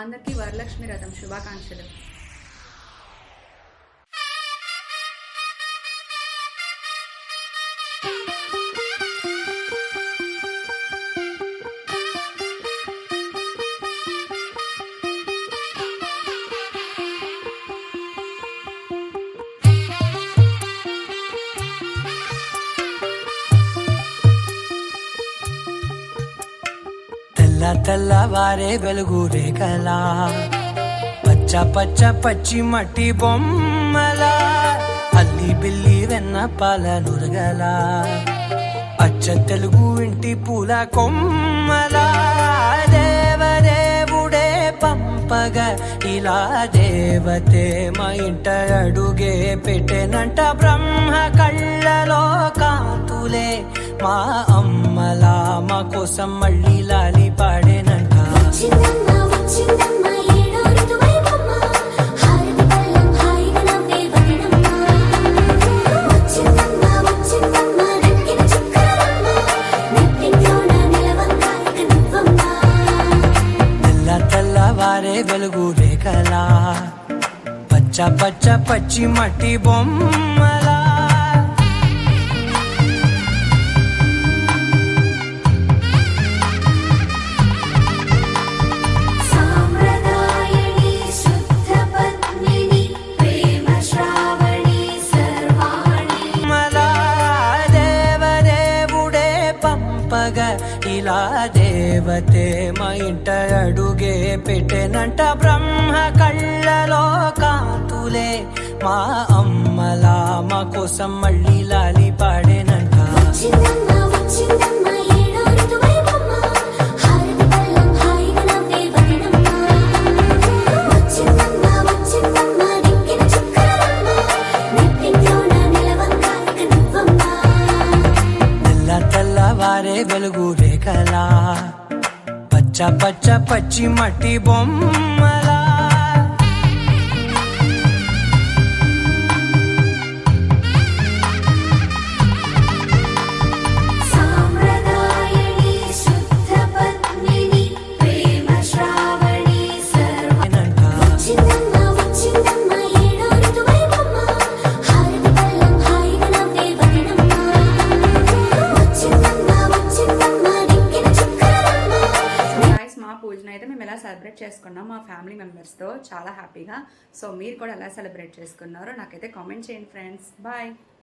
అందరికీ వరలక్ష్మి రథం శుభాకాంక్షలు. తెల్ల వారే వెలుగు రేఖల. పచ్చ పచ్చ పచ్చి మట్టి బొమ్మల. అల్లి బిల్లి వెన్న పాల నురగల. అచ్చ తెలుగు ఇంటి పూల కొమ్మల. దేవదేవుడే పంపగ ఇలా దేవతే మా ఇంట అడుగే పెట్టెనంట బ్రహ్మ కళ్ళలో కాంతులే మా అమ్మలా. మా కోసం మళ్ళీ లాలి పాడేనంట. వెలుగు రేఖలా. పచ్చ పచ్చ పచ్చి మట్టి బొమ్మలా ఇలా దేవతే మా ఇంట అడుగే పెట్టెనంట బ్రహ్మ కళ్ళలో కాంతులే మా అమ్మలా మా కోసం మళ్ళీ లాలి పాడ తెల్లవారే వెలుగు రేఖలా పచ్చ పచ్చ పచ్చి మట్టి బొమ్మలా. ఎలా సెలబ్రేట్ చేసుకున్నాం మా ఫ్యామిలీ మెంబర్స్తో. చాలా హ్యాపీగా. సో మీరు కూడా ఎలా సెలబ్రేట్ చేసుకున్నారో నాకైతే కామెంట్ చేయండి ఫ్రెండ్స్. బాయ్.